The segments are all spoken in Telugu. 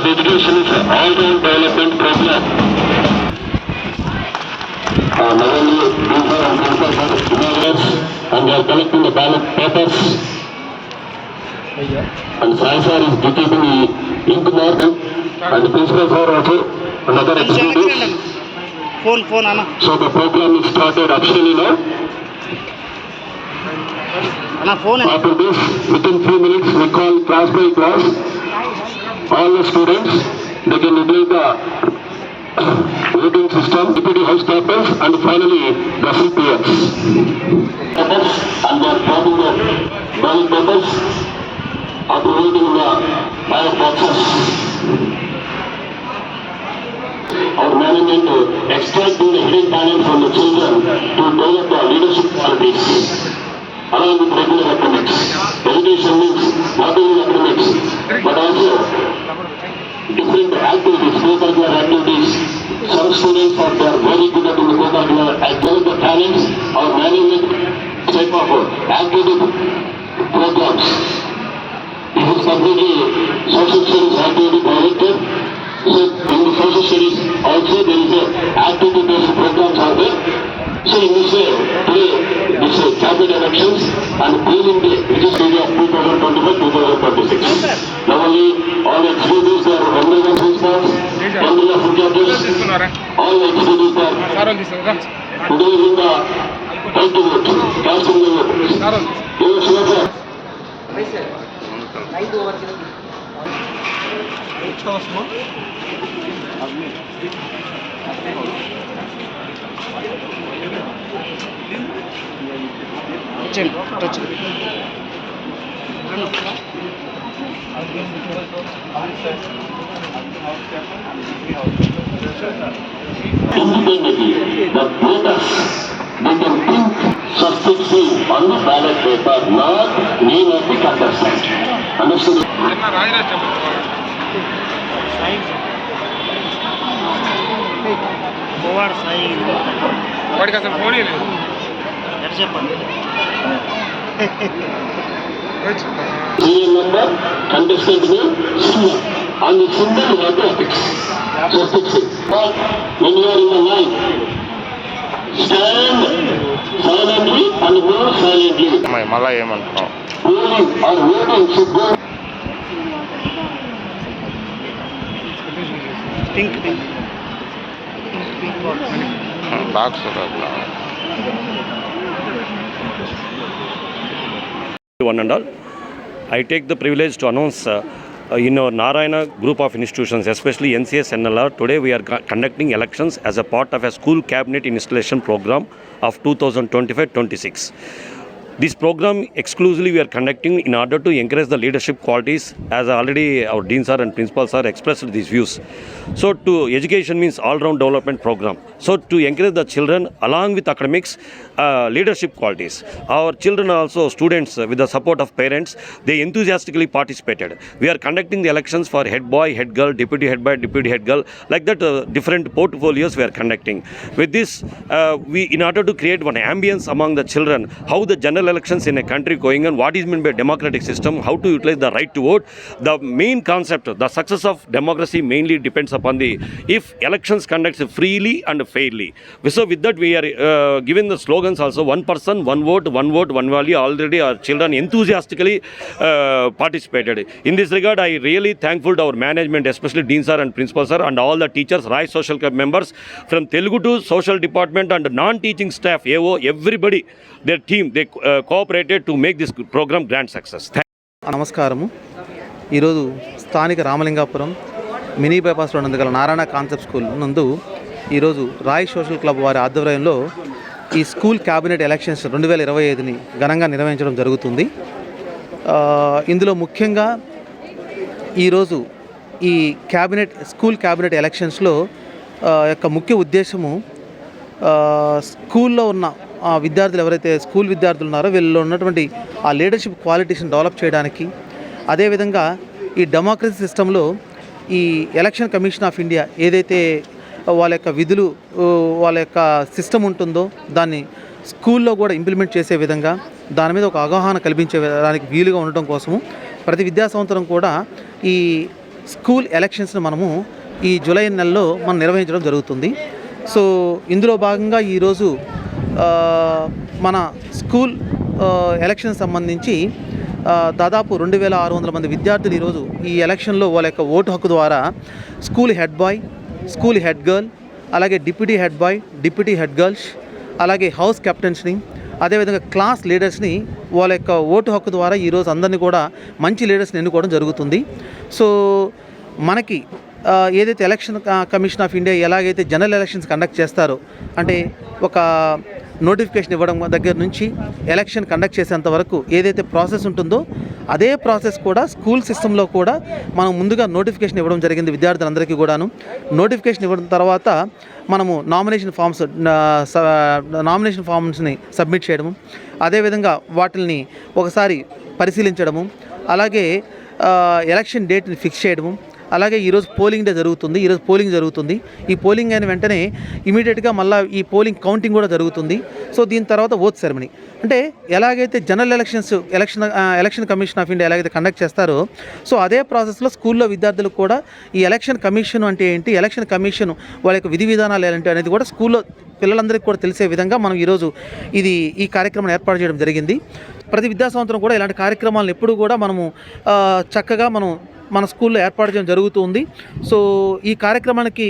of Education is an all-round development program. Uh, not only these are on immigrants and they are collecting the ballot papers. And Sai sir is dictating the ink mark and the principal sir also and other executives. Phone phone అన్న So the program is started officially now. అన్న phone After this, within few minutes, we call class by class. All the students, they can utilize the voting system, deputy house captains, and finally the CPS. Papers, and they are dropping the ballot papers after voting the ballot boxes. Our management to extracting the hidden talent from the children to develop the leadership qualities along with regular academics. Education means not only academics, but also different activities, co-curricular activities. Some students are they are very good at the co-curricular as well as the talents. Our management type of activity programs. This is completely social studies activity directed. So in the social studies also there is a activity based programs are there. So in this way, today, cabinet elections and polling day, which is day of 2025-2026. Now only all the executives are honorable principals, honorable food captains, తీసుకున్నారా all the executives are sir వాళ్ళు తీసుకున్నారా today in the right to vote, casting the vote. Sir sir. వచ్చేయండి వచ్చేయండి independently, the voters, they can think successfully on the ballot paper, not name of the contestant. Understood? నిన్న రాజరాజ్ టెంపుల్ పోవాడు సాయి వాడికి అసలు ఫోన్ లేదు ఎట్లా చెప్పండి GA number contested by Surya on the single word of it. So fix it. But when you are in the line, stand silently and go silently. My Malayaman. Waiting or waiting should go. Pink, pink. Pink, pink box. Box, one and all. I take the privilege to announce uh, in our Narayana group of institutions, especially NCS NLR, today we are conducting elections as a part of a school cabinet installation program of 2025-26. This program exclusively we are conducting in order to encourage the leadership qualities as already our deans sir and principals sir expressed these views. So to education means all-round development program. So to encourage the children along with academics, uh, leadership qualities. Our children are also students uh, with the support of parents. They enthusiastically participated. We are conducting the elections for head boy, head girl, deputy head boy, deputy head girl. Like that, uh, different portfolios we are conducting. With this, uh, we in order to create one ambience among the children, how the general elections in a country going on, what is meant by democratic system, how to utilize the right to vote. The main concept, the success of democracy mainly depends upon the if elections conducts freely and fairly. So with that, we are uh, given the slogans also: one person, one vote, one vote, one value. Already our children enthusiastically uh, participated. In this regard, I really thankful to our management, especially Dean sir and Principal sir, and all the teachers, Rise Social Club members from Telugu to social department and non-teaching staff, AO, everybody, their team, they uh, cooperated to make this program grand success. Thank నమస్కారము ఈరోజు స్థానిక రామలింగాపురం మినీ బైపాస్లో నందు గల నారాయణ కాన్సెప్ట్ స్కూల్ నందు ఈరోజు రాయ్ సోషల్ క్లబ్ వారి ఆధ్వర్యంలో ఈ స్కూల్ క్యాబినెట్ ఎలక్షన్స్ రెండు వేల ఇరవై ఐదుని ఘనంగా నిర్వహించడం జరుగుతుంది. ఇందులో ముఖ్యంగా ఈరోజు ఈ క్యాబినెట్ స్కూల్ క్యాబినెట్ ఎలక్షన్స్లో యొక్క ముఖ్య ఉద్దేశము స్కూల్లో ఉన్న ఆ విద్యార్థులు ఎవరైతే స్కూల్ విద్యార్థులు ఉన్నారో వీళ్ళలో ఉన్నటువంటి ఆ లీడర్షిప్ క్వాలిటీస్ని డెవలప్ చేయడానికి అదేవిధంగా ఈ డెమోక్రసీ సిస్టంలో ఈ ఎలక్షన్ కమిషన్ ఆఫ్ ఇండియా ఏదైతే వాళ్ళ యొక్క విధులు వాళ్ళ యొక్క సిస్టమ్ ఉంటుందో దాన్ని స్కూల్లో కూడా ఇంప్లిమెంట్ చేసే విధంగా దాని మీద ఒక అవగాహన కల్పించే దానికి వీలుగా ఉండటం కోసము ప్రతి విద్యా సంవత్సరం కూడా ఈ స్కూల్ ఎలక్షన్స్ని మనము ఈ జూలై నెలలో మనం నిర్వహించడం జరుగుతుంది. సో ఇందులో భాగంగా ఈరోజు మన స్కూల్ ఎలక్షన్ సంబంధించి దాదాపు రెండు వేల ఆరు వందల మంది విద్యార్థులు ఈరోజు ఈ ఎలక్షన్లో వాళ్ళ యొక్క ఓటు హక్కు ద్వారా school head boy school head girl అలాగే deputy head boy deputy head girls అలాగే హౌస్ కెప్టెన్స్ని అదేవిధంగా క్లాస్ లీడర్స్ని వాళ్ళ యొక్క ఓటు హక్కు ద్వారా ఈరోజు అందరినీ కూడా మంచి లీడర్స్ని ఎన్నుకోవడం జరుగుతుంది. సో మనకి ఏదైతే ఎలక్షన్ కమిషన్ ఆఫ్ ఇండియా ఎలాగైతే జనరల్ ఎలక్షన్స్ కండక్ట్ చేస్తారో అంటే ఒక నోటిఫికేషన్ ఇవ్వడం దగ్గర నుంచి ఎలక్షన్ కండక్ట్ చేసేంత వరకు ఏదైతే ప్రాసెస్ ఉంటుందో అదే ప్రాసెస్ కూడా స్కూల్ సిస్టంలో కూడా మనం ముందుగా నోటిఫికేషన్ ఇవ్వడం జరిగింది విద్యార్థులందరికీ కూడాను. నోటిఫికేషన్ ఇవ్వడం తర్వాత మనము నామినేషన్ ఫామ్స్ నామినేషన్ ఫామ్స్ని సబ్మిట్ చేయడము అదేవిధంగా వాటిని ఒకసారి పరిశీలించడము అలాగే ఎలక్షన్ డేట్ని ఫిక్స్ చేయడము అలాగే ఈరోజు పోలింగ్ డే జరుగుతుంది ఈరోజు పోలింగ్ జరుగుతుంది. ఈ పోలింగ్ అయిన వెంటనే ఇమీడియట్గా మళ్ళీ ఈ పోలింగ్ కౌంటింగ్ కూడా జరుగుతుంది. సో దీని తర్వాత ఓత్ సెరమనీ అంటే ఎలాగైతే general elections election election commission of India ఎలాగైతే కండక్ట్ చేస్తారో సో అదే ప్రాసెస్లో స్కూల్లో విద్యార్థులకు కూడా ఈ ఎలక్షన్ కమిషన్ అంటే ఏంటి ఎలక్షన్ కమిషన్ వాళ్ళ యొక్క విధి విధానాలు ఏంటి అనేది కూడా స్కూల్లో పిల్లలందరికీ కూడా తెలిసే విధంగా మనం ఈరోజు ఇది ఈ కార్యక్రమం ఏర్పాటు చేయడం జరిగింది. ప్రతి విద్యా సంవత్సరం కూడా ఇలాంటి కార్యక్రమాలను ఎప్పుడు కూడా మనము చక్కగా మనం మన స్కూల్లో ఏర్పాటు చేయడం జరుగుతుంది. సో ఈ కార్యక్రమానికి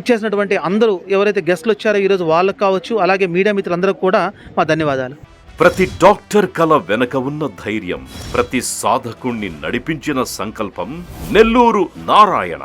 ఇచ్చేసినటువంటి అందరూ ఎవరైతే గెస్ట్లు వచ్చారో ఈరోజు వాళ్ళకు కావచ్చు అలాగే మీడియా మిత్రులందరూ కూడా మా ధన్యవాదాలు. ప్రతి డాక్టర్ కల వెనక ఉన్న ధైర్యం ప్రతి సాధకుణ్ణి నడిపించిన సంకల్పం నెల్లూరు నారాయణ.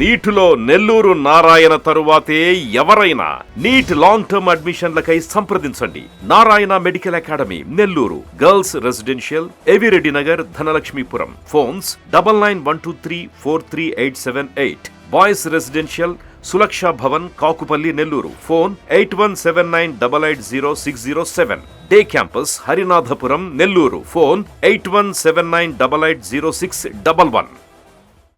నీటిలో నెల్లూరు నారాయణ తరువాతే ఎవరైనా నీట్ లాంగ్ టర్మ్ అడ్మిషన్లకై సంప్రదించండి. Narayana medical academy Nellore. Girls residential Avireddy Nagar Dhanalakshmipuram phones double nine one two three four three eight seven eight boys residential Sulaksha Bhavan Kakupalli Nellore phone eight one seven nine double eight zero six zero seven day campus Harinathapuram Nellore phone eight one seven nine double eight zero six double one